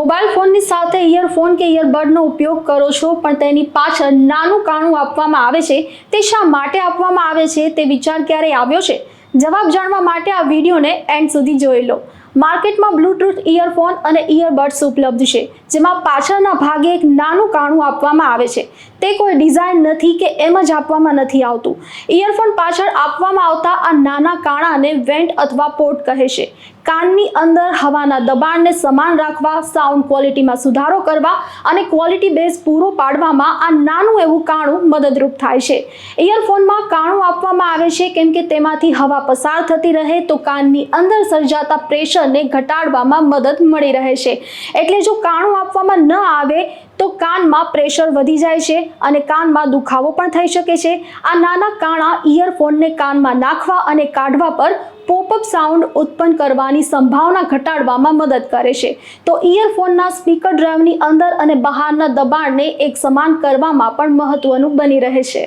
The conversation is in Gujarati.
મોબાઈલ ફોનની સાથે ઇયરફોન કે ઇયરબડનો ઉપયોગ કરો છો, પણ તેની પાછળ નાનું કાણું આપવામાં આવે છે, તે શા માટે આપવામાં આવે છે, તે વિચાર ક્યારેય આવ્યો છે? જવાબ જાણવા માટે આ વિડીયોને એન્ડ સુધી જોઈ લો. માર્કેટમાં બ્લૂટૂથ, ઇયરફોન અને ઇયરબડ્સ ઉપલબ્ધ છે, જેમાં પાછળના ભાગે એક નાનું કાણું આપવામાં આવે છે. તે કોઈ ડિઝાઇન નથી કે એમ જ આપવામાં નથી આવતું. ઇયરફોન પાછળ આપવામાં આવતા આ નાના કાણાને વેન્ટ અથવા પોર્ટ કહે છે. કાનની અંદર હવાના દબાણને સમાન રાખવા, સાઉન્ડ ક્વોલિટીમાં સુધારો કરવા અને ક્વોલિટી બેઝ પૂરો પાડવામાં આ નાનું એવું કાણું મદદરૂપ થાય છે. ઇયરફોનમાં કાણું આપવામાં આવે છે, કેમ કે તેમાંથી હવા પસાર થતી રહે તો કાનની અંદર સર્જાતા પ્રેશરને ઘટાડવામાં મદદ મળી રહે છે. એટલે જો કાણું આપવામાં ન આવે, તો કાનમાં પ્રેશર વધી જાય છે અને કાનમાં દુખાવો પણ થઈ શકે છે. આ નાના કાણા ઇયરફોનને કાનમાં નાખવા અને કાઢવા પર પોપઅપ સાઉન્ડ ઉત્પન્ન કરવાની સંભાવના ઘટાડવામાં મદદ કરે છે. તો ઇયરફોનના સ્પીકર ડ્રાઈવની અંદર અને બહારના દબાણને એક સમાન કરવામાં પણ મહત્વનું બની રહે છે.